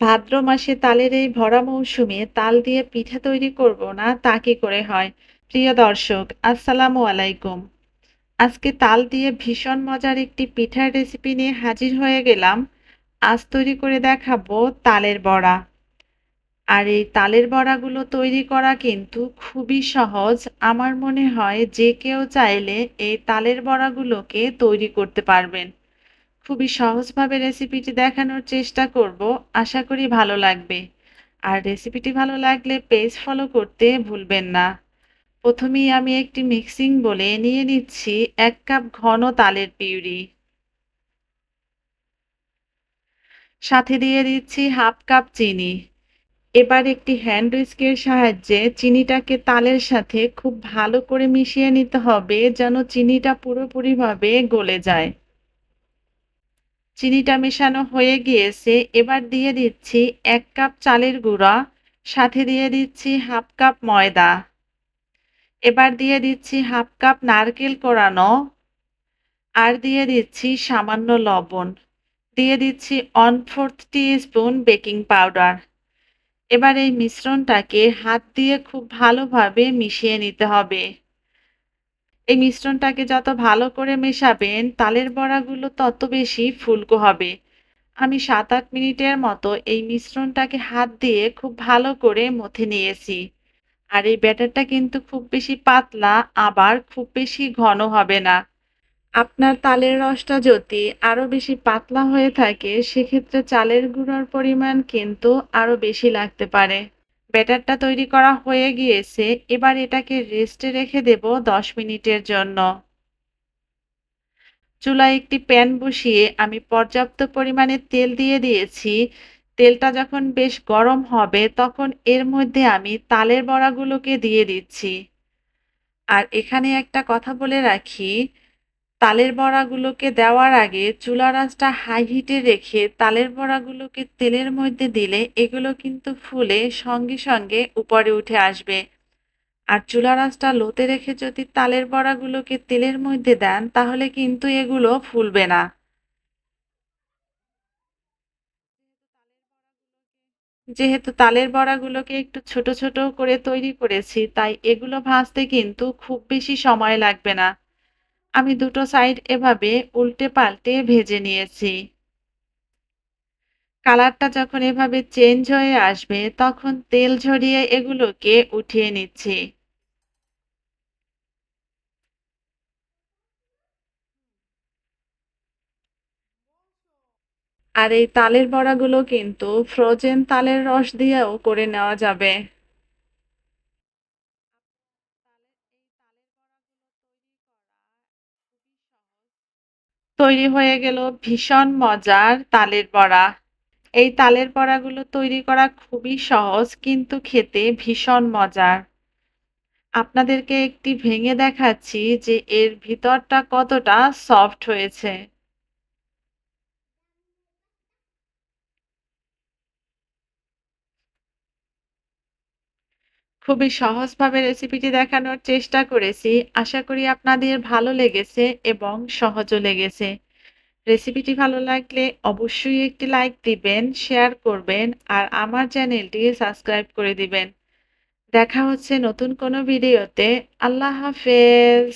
ভাদ্র মাসে তালের এই ভরা মৌসুমে তাল দিয়ে পিঠা তৈরি করব না, তা কি করে হয়? প্রিয় দর্শক, আসসালামু আলাইকুম। আজকে তাল দিয়ে ভীষণ মজার একটি পিঠার রেসিপি নিয়ে হাজির হয়ে গেলাম। আজ তৈরি করে দেখাবো তালের বড়া। আর এই তালের বড়াগুলো তৈরি করা কিন্তু খুবই সহজ। আমার মনে হয় যে কেউ চাইলে এই তালের বড়াগুলোকে তৈরি করতে পারবেন। খুবই সহজভাবে রেসিপিটি দেখানোর চেষ্টা করব। আশা করি ভালো লাগবে। আর রেসিপিটি ভালো লাগলে পেজ ফলো করতে ভুলবেন না। প্রথমেই আমি একটি মিক্সিং বলে নিয়ে নিচ্ছি এক কাপ ঘন তালের পিউরি। সাথে দিয়ে দিচ্ছি হাফ কাপ চিনি। এবার একটি হ্যান্ড উইস্কের সাহায্যে চিনিটাকে তালের সাথে খুব ভালো করে মিশিয়ে নিতে হবে যেন চিনিটা পুরোপুরিভাবে গলে যায়। চিনিটা মেশানো হয়ে গিয়েছে, এবার দিয়ে দিচ্ছি এক কাপ চালের গুঁড়া, সাথে দিয়ে দিচ্ছি হাফ কাপ ময়দা। এবার দিয়ে দিচ্ছি হাফ কাপ নারকেল কোড়ানো আর দিয়ে দিচ্ছি সামান্য লবণ। দিয়ে দিচ্ছি one fourth spoon baking powder. এবার এই মিশ্রণটাকে হাত দিয়ে খুব ভালোভাবে মিশিয়ে নিতে হবে। এই মিশ্রণটাকে যত ভালো করে মেশাবেন, তালের বড়াগুলো তত বেশি ফুলকো হবে। আমি সাত আট মিনিটের মতো এই মিশ্রণটাকে হাত দিয়ে খুব ভালো করে মথে নিয়েছি। আর এই ব্যাটারটা কিন্তু খুব বেশি পাতলা, আবার খুব বেশি ঘন হবে না। আপনার তালের রসটা যদি আরও বেশি পাতলা হয়ে থাকে, সেক্ষেত্রে চালের গুঁড়োর পরিমাণ কিন্তু আরও বেশি লাগতে পারে। ব্যাটারটা তৈরি করা হয়ে গিয়েছে, এবার এটাকে রেস্টে রেখে দেব দশ মিনিটের জন্য। চুলায় একটি প্যান বসিয়ে আমি পর্যাপ্ত পরিমাণে তেল দিয়ে দিয়েছি। তেলটা যখন বেশ গরম হবে, তখন এর মধ্যে আমি তালের বড়াগুলোকে দিয়ে দিচ্ছি। আর এখানে একটা কথা বলে রাখি তালের বড়াগুলোকে দেওয়ার আগে চুলার আঁচটা হাই হিটে রেখে তালের বড়াগুলোকে তেলের মধ্যে দিলে এগুলো কিন্তু ফুলে সঙ্গে সঙ্গে উপরে উঠে আসবে। আর চুলার আঁচটা লোতে রেখে যদি তালের বড়াগুলোকে তেলের মধ্যে দেন, তাহলে কিন্তু এগুলো ফুলবে না। যেহেতু তালের বড়াগুলোকে একটু ছোট ছোট করে তৈরি করেছি, তাই এগুলো ভাজতে কিন্তু খুব বেশি সময় লাগবে না। আমি দুটো সাইড এভাবে উল্টে পাল্টে ভেজে নিয়েছি। কালারটা যখন এভাবে চেঞ্জ হয়ে আসবে, তখন তেল ঝরিয়ে এগুলোকে উঠিয়ে নিচ্ছি। আর এই তালের বড়াগুলো কিন্তু ফ্রোজেন তালের রস দিয়েও করে নেওয়া যাবে। তৈরি হয়ে গেল ভীষণ মজার তালের বড়া। এই তালের বড়াগুলো তৈরি করা খুবই সহজ, কিন্তু খেতে ভীষণ মজার। আপনাদেরকে একটি ভেঙে দেখাচ্ছি যে এর ভিতরটা কতটা সফট হয়েছে। খুবই সহজভাবে রেসিপিটি দেখানোর চেষ্টা করেছি। আশা করি আপনাদের ভালো লেগেছে এবং সহজও লেগেছে। রেসিপিটি ভালো লাগলে অবশ্যই একটি লাইক দিবেন শেয়ার করবেন আর আমার চ্যানেলটি সাবস্ক্রাইব করে দিবেন। দেখা হচ্ছে নতুন কোনো ভিডিওতে আল্লাহ হাফেজ।